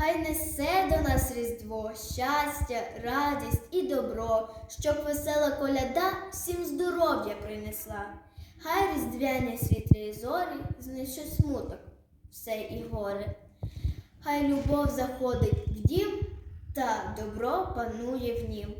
Хай несе до нас Різдво, щастя, радість і добро, щоб весела коляда всім здоров'я принесла. Хай різдвяні світлі зорі знищать смуток, все і горе. Хай любов заходить в дім, та добро панує в нім.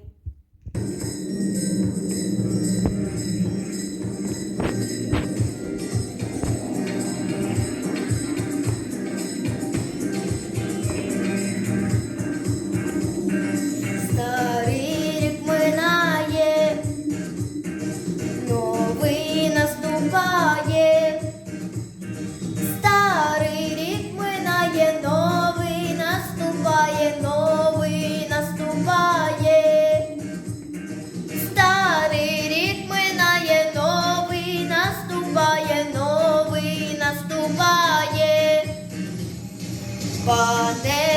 father.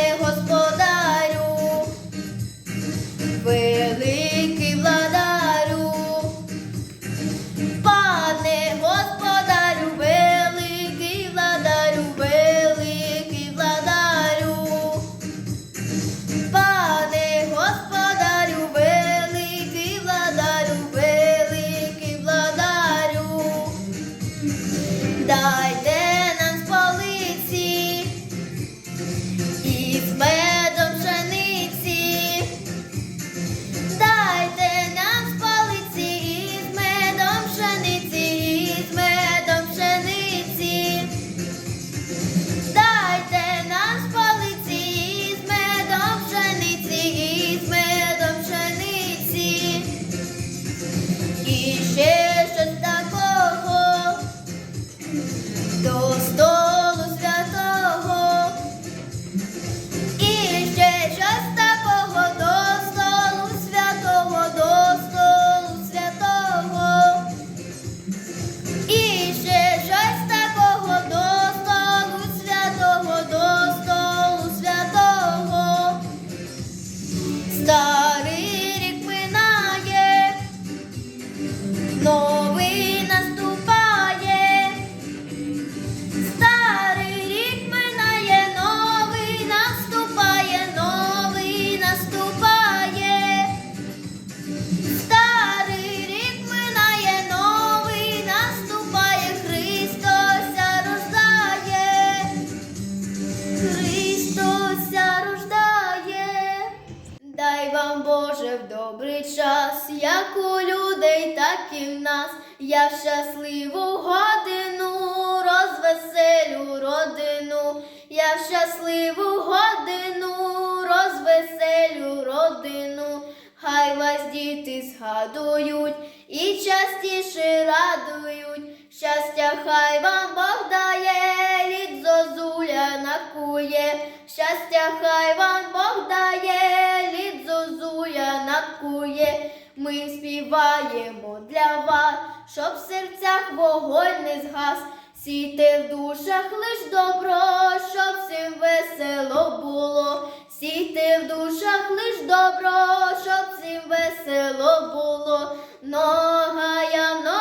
Боже в добрий час, як у людей, так і в нас. Я в щасливу годину розвеселю родину. Я в щасливу годину розвеселю родину. Хай вас діти згадують і частіше радують. Щастя, хай вам Бог дає, лід зозуля накує. Щастя, хай вам Бог дає, накує. Ми співаємо для вас, щоб в серцях вогонь не згас. Сійте в душах лиш добро, щоб всім весело було. Сійте в душах лиш добро, щоб всім весело було. Многая, многая,